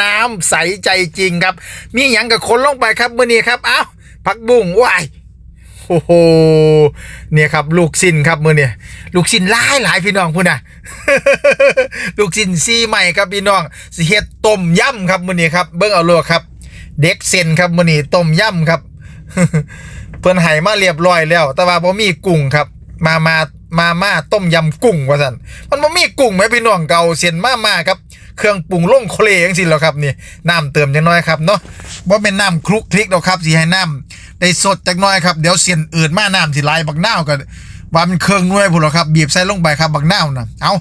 น้ำใสใจจริงครับ มีหยังกับคนลงไปครับมื้อนี้ครับ เอ้าผักบุ้งว้ายโอ้โหเนี่ยครับลูกซินครับมือเนี่ยลูกซินหลายหลายพี่น้องพุ่นน่ะลูกซินซีใหม่ครับพี่น้องสเฮ็ดต้มยำครับมื้อนี้ครับเบิ่งเอาโลดครับ เด็กเซนครับมือนี้ต้มยำครับ เพิ่อนให้มาเรียบร้อยแล้ว แต่ว่าบ่มีกุ้งครับ มามามาม่าต้มยำกุ้งว่าซั่นมันบ่มีกุ้งไหมพี่น้องเก่าเส้นมาม่าครับ เครื่องปรุงล่งโคเลจังซี่แล้วครับนี่น้ำเติมจังน้อยครับเนาะบ่าเป็นน้ำคลุกคลิกดอกครับสิให้น้ำได้สดจักหน้อยครับเดี๋ยวเส้นอื่นมาน้ำสิไหลบักนาวก็ว่ามันเครื่องน่วยพุ่นหรอครับบีบใส่ลงไปครับบักนาน่ะเอา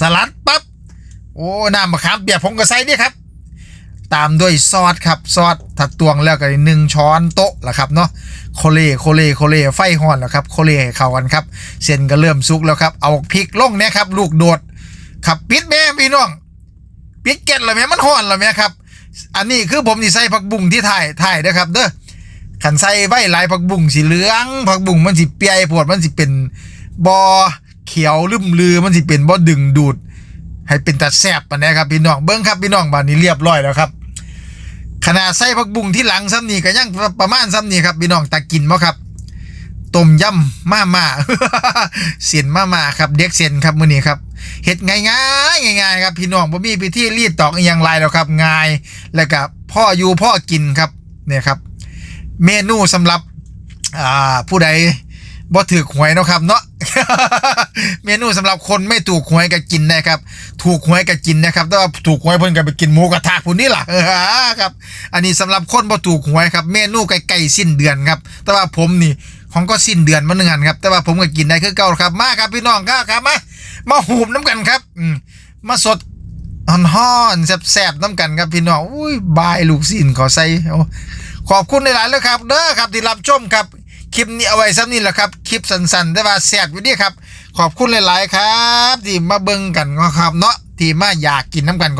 สลัดปั๊บโอ้น้ำมะขามเปียกผมก็ใส่นี่ครับตามด้วยซอสครับซอสถัดตวงแล้วก็หนึ่งช้อนโต๊ะละครับเนาะโคเลโคเลโคเลไฟห่อนแล้วครับโคเลเข้ากันครับเส้นก็เริ่มสุกแล้วครับเอาพริกลงเนี่ยครับลูกโดดครับปิดแม่พี่น้อง ปิดเก็ดแล้วแม่มันห่อนแล้วแม่ครับ อันนี้คือผมที่ใส่ผักบุ้งที่ถ่ายถ่ายเด้อครับเด้อขันใส่ใบหลายผักบุ้งสีเหลืองผักบุ้งมันสิเปียปวดมันสิเป็นบอเขียวลืมลือมันสิเป็นบอดึงดูด ให้เป็นตัดแซบปานะครับพี่น้องเบิ้งครับพี่น้องบ้านนี้เรียบร้อยแล้วครับขนาดใส่ผักบุ้งที่หลังซ้ำนี่ก็ยังประมาณซ้ำนี่ครับพี่น้องตากินบ่ครับ ต้มยำมาม่าเสียนมาม่าครับ เด็กเสียนครับมื้อนี้ครับเฮ็ดง่ายๆง่ายๆครับพี่น้องบ่มีพิธีรีดตอกอหยังไรแล้วครับง่ายแล้วก็พ่ออยู่พ่อกินครับเนี่ยครับ เมนูสำหรับอ่าผู้ใดบ่ถือหวยเนาะครับเนาะเมนูสำหรับคนไม่ถูกหวยก็กินนะครับ ถูกหวยก็กินนะครับแต่ว่าถูกหวยเพิ่นก็ไปกินหมูกระทะพุ่นนี่ล่ะครับ อันนี้สำหรับคนบ่ถูกหวยครับ เมนูใกล้ๆสิ้นเดือนครับ แต่ว่าผมนี่ ของก็สิ้นเดือนมาหนึ่งอันครับ แต่ว่าผมก็กินได้คือเก่าครับ มาครับพี่น้องครับครับมามาหูบน้ำกันครับอืมาสดฮ้อนแซ่บๆน้ำกันครับพี่น้องอุ้ยบายลูกศิลขอใส่ขอบคุณในหลายๆเลยครับเด้อครับที่รับชมครับคลิปนี้เอาไว้ซ้ำนี่แหละครับคลิปสั้นๆแต่ว่าแซ่บอยู่นี่ครับ ขอบคุณหลายๆครับ ที่มาเบิ่งกันนะครับเนาะที่มาอยากกินน้ำกันก็